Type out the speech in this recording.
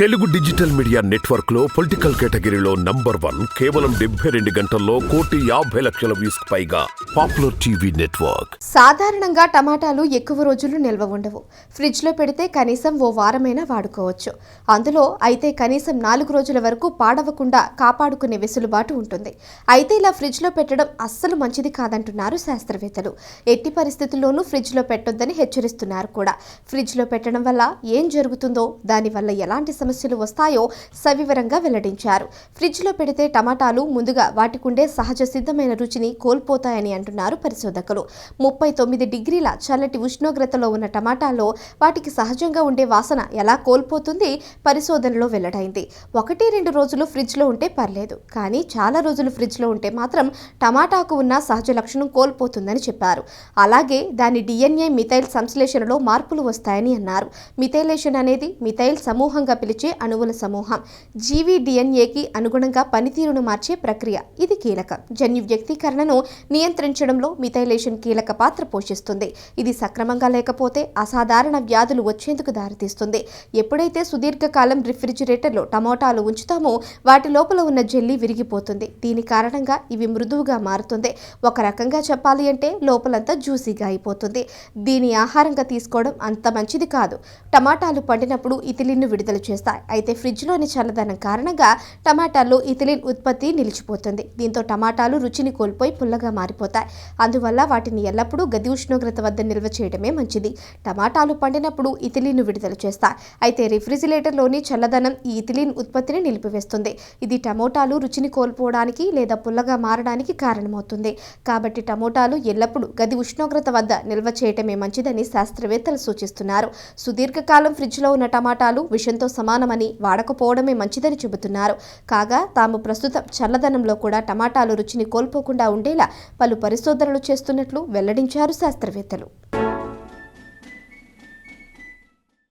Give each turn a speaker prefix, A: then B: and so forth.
A: Telugu digital media నెట్వర్క్లో political కేటగిరీలో number one కేవలం డెబ్బై రెండు గంటల్లో కోటి యాభై లక్షల వ్యూస్ పైగా పాపులర్ టీవీ నెట్వర్క్.
B: సాధారణంగా టమాటాలు ఎక్కువ రోజులు నిల్వ ఉండవు. ఫ్రిడ్జ్లో పెడితే కనీసం ఓ వారమైనా వాడుకోవచ్చు. అందులో అయితే కనీసం నాలుగు రోజుల వరకు పాడవకుండా కాపాడుకునే వెసులుబాటు ఉంటుంది. అయితే ఇలా ఫ్రిడ్జ్లో పెట్టడం అస్సలు మంచిది కాదంటున్నారు శాస్త్రవేత్తలు. ఎట్టి పరిస్థితుల్లోనూ ఫ్రిడ్జ్లో పెట్టొద్దని హెచ్చరిస్తున్నారు కూడా. ఫ్రిడ్జ్లో పెట్టడం వల్ల ఏం జరుగుతుందో దానివల్ల ఎలాంటి సమస్యలు వస్తాయో సవివరంగా వెల్లడించారు. ఫ్రిడ్జ్లో పెడితే టమాటాలు ముందుగా వాటికుండే సహజ సిద్ధమైన రుచిని కోల్పోతాయని అంటున్నారు పరిశోధకులు. ముప్పై తొమ్మిది డిగ్రీల చల్లటి ఉష్ణోగ్రతలో ఉన్న టమాటాలో వాటికి సహజంగా ఉండే వాసన ఎలా కోల్పోతుంది పరిశోధనలో వెల్లడైంది. ఒకటి రెండు రోజులు ఫ్రిడ్జ్లో ఉంటే పర్లేదు కానీ చాలా రోజులు ఫ్రిడ్జ్లో ఉంటే మాత్రం టమాటాకు ఉన్న సహజ లక్షణం కోల్పోతుందని చెప్పారు. అలాగే దాని డిఎన్ఏ మిథైల్ సంశ్లేషణలో మార్పులు వస్తాయని అన్నారు. మిథైలేషన్ అనేది మిథైల్ సమూహంగా పిలిచే అణువుల సమూహం. జీవి డిఎన్ఏకి అనుగుణంగా పనితీరును మార్చే ప్రక్రియ. ఇది కీలకం. జన్యు వ్యక్తీకరణను నియంత్రించడంలో మిథైలేషన్ కీలక పాత్ర పోషిస్తుంది. ఇది సక్రమంగా లేకపోతే అసాధారణ వ్యాధులు వచ్చేందుకు దారితీస్తుంది. ఎప్పుడైతే సుదీర్ఘకాలం రిఫ్రిజిరేటర్లో టమోటాలు ఉంచుతామో వాటి లోపల ఉన్న జెల్లీ విరిగిపోతుంది. దీని కారణంగా ఇవి మృదువుగా మారుతుంది. ఒక రకంగా చెప్పాలి అంటే లోపలంతా జ్యూసీగా అయిపోతుంది. దీని ఆహారంగా తీసుకోవడం అంత మంచిది కాదు. టమాటాలు పండినప్పుడు ఇతిలిన్ను విడుదల చేస్తాయి అయితే ఫ్రిడ్జ్లోని చల్లదనం కారణంగా టమాటాల్లో ఇథిలిన్ ఉత్పత్తి నిలిచిపోతుంది. దీంతో టమాటాలు రుచిని కోల్పోయి పుల్లగా మారిపోతాయి. అందువల్ల వాటిని ఎల్లప్పుడూ గది ఉష్ణోగ్రత వద్ద నిల్వ చేయడమే మంచిది. టమాటాలు పండినప్పుడు ఇథిలిన్ విడుదల చేస్తాయి. అయితే రిఫ్రిజిరేటర్లోని చల్లదనం ఈ ఇథిలిన్ ఉత్పత్తిని నిలిపివేస్తుంది. ఇది టమోటాలు రుచిని కోల్పోవడానికి లేదా పుల్లగా మారడానికి కారణమవుతుంది. కాబట్టి టమోటాలు ఎల్లప్పుడూ గది ఉష్ణోగ్రత వద్ద నిల్వ చేయటమే మంచిదని శాస్త్రవేత్తలు సూచిస్తున్నారు. సుదీర్ఘకాలం ఫ్రిడ్జ్లో ఉన్న టమాటాలు విషంతో సమా సమానమని వాడకపోవడమే మంచిదని చెబుతున్నారు. కాగా తాము ప్రస్తుతం చల్లదనంలో కూడా టమాటాలు రుచిని కోల్పోకుండా ఉండేలా పలు పరిశోధనలు చేస్తున్నట్లు వెల్లడించారు శాస్త్రవేత్తలు.